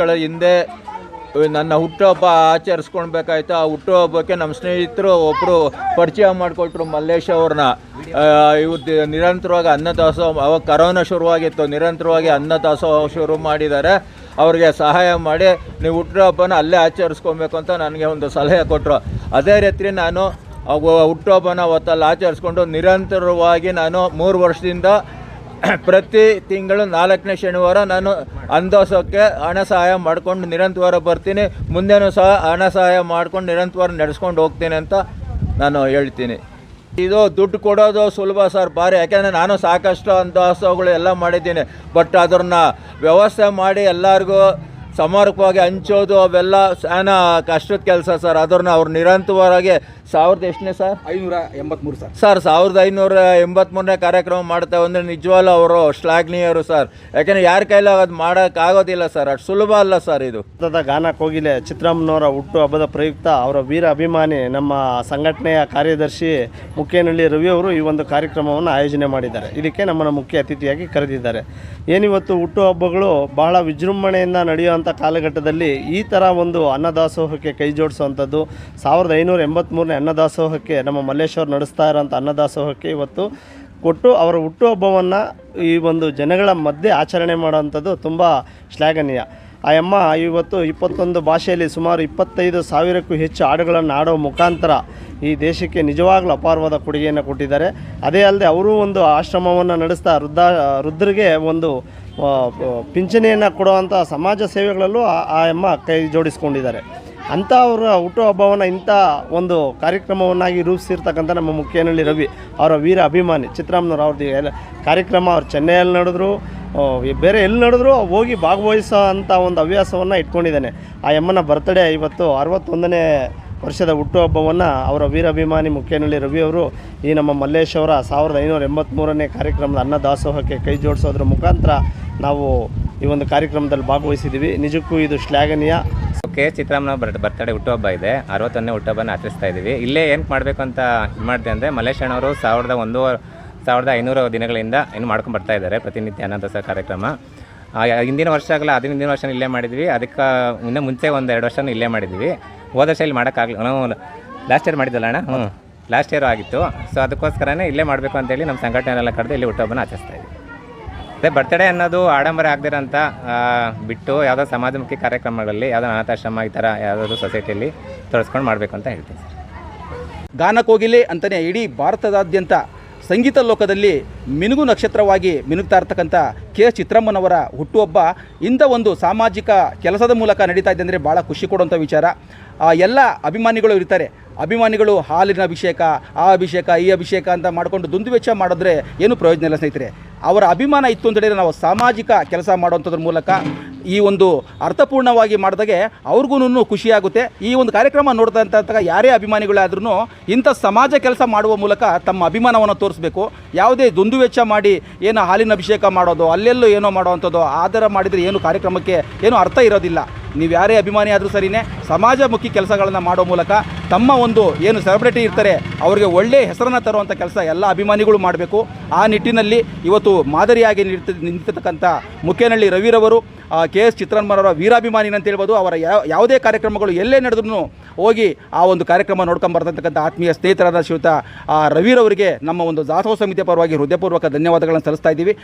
ಗಳ ಹಿಂದೆ ನನ್ನ ಹುಟ್ಟುಹಬ್ಬ ಆಚರಿಸ್ಕೊಳ್ಬೇಕಾಯ್ತು. ಆ ಹುಟ್ಟುಹಬ್ಬಕ್ಕೆ ನಮ್ಮ ಸ್ನೇಹಿತರು ಒಬ್ಬರು ಪರಿಚಯ ಮಾಡಿಕೊಟ್ರು ಮಲ್ಲೇಶ್ ಅವ್ರನ್ನ. ಇವ್ರದ್ದು ನಿರಂತರವಾಗಿ ಅನ್ನದಾಸೋಹ ಅವಾಗ ಕರೋನಾ ಶುರುವಾಗಿತ್ತು. ನಿರಂತರವಾಗಿ ಅನ್ನದಾಸೋಹ ಶುರು ಮಾಡಿದ್ದಾರೆ. ಅವ್ರಿಗೆ ಸಹಾಯ ಮಾಡಿ ನೀವು ಹುಟ್ಟುಹಬ್ಬನ ಅಲ್ಲೇ ಆಚರಿಸ್ಕೊಬೇಕು ಅಂತ ನನಗೆ ಒಂದು ಸಲಹೆ ಕೊಟ್ಟರು ಅದೇ ರೀತಿ ನಾನು ಹುಟ್ಟುಹಬ್ಬನ ಹೊತ್ತಲ್ಲಿ ಆಚರಿಸ್ಕೊಂಡು ನಿರಂತರವಾಗಿ ನಾನು ಮೂರು ವರ್ಷದಿಂದ ಪ್ರತಿ ತಿಂಗಳು ನಾಲ್ಕನೇ ಶನಿವಾರ ನಾನು ಅಂದೋಸಕ್ಕೆ ಹಣ ಸಹಾಯ ಮಾಡಿಕೊಂಡು ನಿರಂತರ ಬರ್ತೀನಿ. ಮುಂದೆನೂ ಸಹ ಹಣ ಸಹಾಯ ಮಾಡ್ಕೊಂಡು ನಿರಂತರ ನಡೆಸ್ಕೊಂಡು ಹೋಗ್ತೀನಿ ಅಂತ ನಾನು ಹೇಳ್ತೀನಿ. ಇದು ದುಡ್ಡು ಕೊಡೋದು ಸುಲಭ ಸರ್, ಭಾರಿ. ಯಾಕೆಂದರೆ ನಾನು ಸಾಕಷ್ಟು ಅಂದಾಸಗಳು ಎಲ್ಲ ಮಾಡಿದ್ದೀನಿ. ಬಟ್ ಅದನ್ನ ವ್ಯವಸ್ಥೆ ಮಾಡಿ ಎಲ್ಲರಿಗೂ ಸಮರ್ಪಕವಾಗಿ ಹಂಚೋದು ಅವೆಲ್ಲ ಸಾನ ಕಷ್ಟದ ಕೆಲಸ ಸರ್. ಅದನ್ನ ಅವ್ರು ನಿರಂತರವಾಗಿ ಸಾವಿರದ ಎಷ್ಟನೇ ಸರ್? ಐನೂರ ಎಂಬತ್ಮೂರು ಸರ್. ಸರ್ ಸಾವಿರದ ಐನೂರ ಎಂಬತ್ಮೂರನೇ ಕಾರ್ಯಕ್ರಮ ಮಾಡ್ತೇವೆ ಅಂದರೆ ನಿಜವಾಗ್ಲೂ ಅವರು ಶ್ಲಾಘನೀಯರು ಸರ್. ಯಾಕೆಂದರೆ ಯಾರ ಕೈಲಿ ಅದು ಮಾಡೋಕ್ಕಾಗೋದಿಲ್ಲ ಸರ್. ಅಷ್ಟು ಸುಲಭ ಅಲ್ಲ ಸರ್ ಇದು. ಗಾನ ಕೋಗಿಲೆ ಚಿತ್ರಮ್ಮನವರ ಹುಟ್ಟು ಹಬ್ಬದ ಪ್ರಯುಕ್ತ ಅವರ ವೀರ ಅಭಿಮಾನಿ ನಮ್ಮ ಸಂಘಟನೆಯ ಕಾರ್ಯದರ್ಶಿ ಮುಖೇನಹಳ್ಳಿ ರವಿ ಅವರು ಈ ಒಂದು ಕಾರ್ಯಕ್ರಮವನ್ನು ಆಯೋಜನೆ ಮಾಡಿದ್ದಾರೆ. ಇದಕ್ಕೆ ನಮ್ಮನ್ನು ಮುಖ್ಯ ಅತಿಥಿಯಾಗಿ ಕರೆದಿದ್ದಾರೆ. ಏನಿವತ್ತು ಹುಟ್ಟುಹಬ್ಬಗಳು ಬಹಳ ವಿಜೃಂಭಣೆಯಿಂದ ನಡೆಯುವಂಥ ಕಾಲಘಟ್ಟದಲ್ಲಿ ಈ ಥರ ಒಂದು ಅನ್ನದಾಸೋಹಕ್ಕೆ ಕೈ ಜೋಡಿಸುವಂಥದ್ದು ಸಾವಿರದ ಐನೂರ ಎಂಬತ್ತ್ಮೂರನೇ ಅನ್ನದಾಸೋಹಕ್ಕೆ ನಮ್ಮ ಮಲ್ಲೇಶ್ವರ್ ನಡೆಸ್ತಾ ಇರೋಂಥ ಅನ್ನದಾಸೋಹಕ್ಕೆ ಇವತ್ತು ಕೊಟ್ಟು ಅವರ ಹುಟ್ಟುಹಬ್ಬವನ್ನು ಈ ಒಂದು ಜನಗಳ ಮಧ್ಯೆ ಆಚರಣೆ ಮಾಡುವಂಥದ್ದು ತುಂಬ ಶ್ಲಾಘನೀಯ. ಆ ಅಮ್ಮ ಇವತ್ತು ಇಪ್ಪತ್ತೊಂದು ಭಾಷೆಯಲ್ಲಿ ಸುಮಾರು ಇಪ್ಪತ್ತೈದು ಸಾವಿರಕ್ಕೂ ಹೆಚ್ಚು ಹಾಡುಗಳನ್ನು ಆಡೋ ಮುಖಾಂತರ ಈ ದೇಶಕ್ಕೆ ನಿಜವಾಗ್ಲೂ ಅಪಾರವಾದ ಕೊಡುಗೆಯನ್ನು ಕೊಟ್ಟಿದ್ದಾರೆ. ಅದೇ ಅಲ್ಲದೆ ಅವರು ಒಂದು ಆಶ್ರಮವನ್ನು ನಡೆಸ್ತಾ ವೃದ್ಧ, ವೃದ್ಧರಿಗೆ ಒಂದು ಪಿಂಚಣಿಯನ್ನು ಕೊಡುವಂಥ ಸಮಾಜ ಸೇವೆಗಳಲ್ಲೂ ಆ- ಅಮ್ಮ ಕೈ ಜೋಡಿಸ್ಕೊಂಡಿದ್ದಾರೆ. ಅಂಥ ಅವರ ಹುಟ್ಟುಹಬ್ಬವನ್ನು ಇಂಥ ಒಂದು ಕಾರ್ಯಕ್ರಮವನ್ನಾಗಿ ರೂಪಿಸಿರ್ತಕ್ಕಂಥ ನಮ್ಮ ಮುಖ್ಯನಹಳ್ಳಿ ರವಿ ಅವರ ವೀರ ಅಭಿಮಾನಿ ಚಿತ್ರಾಮ್ನವ್ರು ಅವ್ರದ್ದು ಎಲ್ಲ ಕಾರ್ಯಕ್ರಮ ಅವ್ರು ಚೆನ್ನೈಯಲ್ಲಿ ನಡೆದ್ರು ಬೇರೆ ಎಲ್ಲಿ ನಡೆದ್ರು ಹೋಗಿ ಭಾಗವಹಿಸೋ ಅಂಥ ಒಂದು ಹವ್ಯಾಸವನ್ನು ಇಟ್ಕೊಂಡಿದ್ದಾನೆ. ಆ ಅಮ್ಮನ ಬರ್ತ್ಡೇ ಇವತ್ತು ಅರವತ್ತೊಂದನೇ ವರ್ಷದ ಹುಟ್ಟುಹಬ್ಬವನ್ನು ಅವರ ವೀರಾಭಿಮಾನಿ ಮುಖ್ಯನಹಳ್ಳಿ ರವಿ ಅವರು ಈ ನಮ್ಮ ಮಲ್ಲೇಶ್ ಅವರ ಸಾವಿರದ ಐನೂರ ಎಂಬತ್ತ್ಮೂರನೇ ಕಾರ್ಯಕ್ರಮದ ಅನ್ನದಾಸೋಹಕ್ಕೆ ಕೈ ಜೋಡಿಸೋದ್ರ ಮುಖಾಂತರ ನಾವು ಈ ಒಂದು ಕಾರ್ಯಕ್ರಮದಲ್ಲಿ ಭಾಗವಹಿಸಿದ್ದೀವಿ. ನಿಜಕ್ಕೂ ಇದು ಶ್ಲಾಘನೀಯ. ಕೆ ಚಿತ್ರಾಮ್ನ ಬರ್ ಬರ್ತಡೇ ಹುಟ್ಟುಹಬ್ಬ ಇದೆ. ಅರವತ್ತೊಂದನೇ ಹುಟ್ಟುಹಬ್ಬನ ಆಚರಿಸ್ತಾ ಇದ್ದೀವಿ. ಇಲ್ಲೇ ಏನು ಮಾಡಬೇಕು ಅಂತ ಇದು ಮಾಡಿದೆ ಅಂದರೆ ಮಲ್ಲೇಶಣ್ಣವರು ಸಾವಿರದ ಒಂದು ಸಾವಿರದ ಐನೂರು ದಿನಗಳಿಂದ ಇನ್ನು ಮಾಡ್ಕೊಂಡು ಬರ್ತಾ ಇದ್ದಾರೆ ಪ್ರತಿನಿತ್ಯ ಅನಾಥಸ ಕಾರ್ಯಕ್ರಮ. ಹಿಂದಿನ ಹಿಂದಿನ ವರ್ಷಗಳ ಆಗಲ್ಲ ಹಿಂದಿನ ವರ್ಷ ಇಲ್ಲೇ ಮಾಡಿದ್ವಿ. ಅದಕ್ಕೆ ಇನ್ನೂ ಮುಂಚೆ ಒಂದು ಎರಡು ವರ್ಷನೂ ಇಲ್ಲೇ ಮಾಡಿದ್ವಿ. ಹೋದ ವರ್ಷ ಇಲ್ಲಿ ಮಾಡೋಕ್ಕಾಗಲಿಲ್ಲ. ನಾವು ಲಾಸ್ಟ್ ಇಯರ್ ಮಾಡಿದ್ದಲ್ಲ ಅಣ್ಣ? ಹ್ಞೂ ಲಾಸ್ಟ್ ಇಯರ್ ಆಗಿತ್ತು. ಸೊ ಅದಕ್ಕೋಸ್ಕರನೇ ಇಲ್ಲೇ ಮಾಡಬೇಕು ಅಂತೇಳಿ ನಮ್ಮ ಸಂಘಟನೆಲ್ಲ ಕರೆದು ಇಲ್ಲಿ ಹುಟ್ಟುಹಬ್ಬನ ಆಚರಿಸ್ತಾ ಇದ್ದೀವಿ. ಅದೇ ಬರ್ತಡೇ ಅನ್ನೋದು ಆಡಂಬರ ಆಗದಿರಂತ ಬಿಟ್ಟು ಯಾವುದೋ ಸಮಾಜಮುಖಿ ಕಾರ್ಯಕ್ರಮಗಳಲ್ಲಿ ಯಾವುದೋ ಅನಾಥಾಶ್ರಮ ಈ ಥರ ಯಾವುದಾದ್ರು ಸೊಸೈಟಿಯಲ್ಲಿ ತೊಡಸ್ಕೊಂಡು ಮಾಡಬೇಕು ಅಂತ ಹೇಳ್ತೀನಿ ಗಾನ ಕೋಗಿಲೆ ಅಂತಲೇ ಇಡೀ ಭಾರತದಾದ್ಯಂತ ಸಂಗೀತ ಲೋಕದಲ್ಲಿ ಮಿನುಗು ನಕ್ಷತ್ರವಾಗಿ ಮಿನುಗ್ತಾ ಇರ್ತಕ್ಕಂಥ ಕೆ ಎಸ್ ಚಿತ್ರಮ್ಮನವರ ಹುಟ್ಟುಹಬ್ಬ ಇಂಥ ಒಂದು ಸಾಮಾಜಿಕ ಕೆಲಸದ ಮೂಲಕ ನಡೀತಾ ಇದೆ ಅಂದರೆ ಭಾಳ ಖುಷಿ ಕೊಡುವಂಥ ವಿಚಾರ. ಎಲ್ಲ ಅಭಿಮಾನಿಗಳು ಇರ್ತಾರೆ. ಅಭಿಮಾನಿಗಳು ಹಾಲಿನ ಅಭಿಷೇಕ, ಆ ಅಭಿಷೇಕ, ಈ ಅಭಿಷೇಕ ಅಂತ ಮಾಡಿಕೊಂಡು ದುಂದುವೆಚ್ಚ ಮಾಡಿದ್ರೆ ಏನು ಪ್ರಯೋಜನ ಇಲ್ಲ ಸ್ನೇಹಿತರೆ. ಅವರ ಅಭಿಮಾನ ಇತ್ತು ಅಂತ ಹೇಳಿದರೆ ನಾವು ಸಾಮಾಜಿಕ ಕೆಲಸ ಮಾಡುವಂಥದ್ರ ಮೂಲಕ ಈ ಒಂದು ಅರ್ಥಪೂರ್ಣವಾಗಿ ಮಾಡಿದಾಗೆ ಅವ್ರಿಗೂ ಖುಷಿಯಾಗುತ್ತೆ. ಈ ಒಂದು ಕಾರ್ಯಕ್ರಮ ನೋಡಿದಂಥ ಯಾರೇ ಅಭಿಮಾನಿಗಳಾದ್ರೂ ಇಂಥ ಸಮಾಜ ಕೆಲಸ ಮಾಡುವ ಮೂಲಕ ತಮ್ಮ ಅಭಿಮಾನವನ್ನು ತೋರಿಸ್ಬೇಕು. ಯಾವುದೇ ದುಂದುವೆಚ್ಚ ಮಾಡಿ ಏನು ಹಾಲಿನ ಅಭಿಷೇಕ ಮಾಡೋದು, ಅಲ್ಲೆಲ್ಲೋ ಏನೋ ಮಾಡೋವಂಥದ್ದು ಆಧಾರ ಮಾಡಿದರೆ ಏನು ಕಾರ್ಯಕ್ರಮಕ್ಕೆ ಏನು ಅರ್ಥ ಇರೋದಿಲ್ಲ. ನೀವು ಯಾರೇ ಅಭಿಮಾನಿ ಆದರೂ ಸರಿಯೇ ಸಮಾಜಮುಖಿ ಕೆಲಸಗಳನ್ನು ಮಾಡೋ ಮೂಲಕ ತಮ್ಮ ಒಂದು ಏನು ಸೆಲೆಬ್ರಿಟಿ ಇರ್ತಾರೆ, ಅವರಿಗೆ ಒಳ್ಳೆಯ ಹೆಸರನ್ನು ತರುವಂಥ ಕೆಲಸ ಎಲ್ಲ ಅಭಿಮಾನಿಗಳು ಮಾಡಬೇಕು. ಆ ನಿಟ್ಟಿನಲ್ಲಿ ಇವತ್ತು ಮಾದರಿಯಾಗಿ ನಿಂತ ನಿಂತಿರ್ತಕ್ಕಂಥ ಮುಖೇನಹಳ್ಳಿ ರವಿರವರು ಕೆ ಎಸ್ ಚಿತ್ರನ್ಮರವರ ವೀರಾಭಿಮಾನಿ ಅಂತ ಹೇಳ್ಬೋದು, ಅವರ ಯಾವ ಯಾವುದೇ ಕಾರ್ಯಕ್ರಮಗಳು ಎಲ್ಲೇ ನಡೆದ್ರೂ ಹೋಗಿ ಆ ಒಂದು ಕಾರ್ಯಕ್ರಮ ನೋಡ್ಕೊಂಬರ್ತಕ್ಕಂಥ ಆತ್ಮೀಯ ಸ್ನೇಹಿತರಾದ ಶ್ರೀಯುತ ರವಿರವರಿಗೆ ನಮ್ಮ ಒಂದು ಜಾಥೋ ಸಮಿತಿಯ ಪರವಾಗಿ ಹೃದಯಪೂರ್ವಕ ಧನ್ಯವಾದಗಳನ್ನು ಸಲ್ಲಿಸ್ತಾ ಇದ್ದೀವಿ.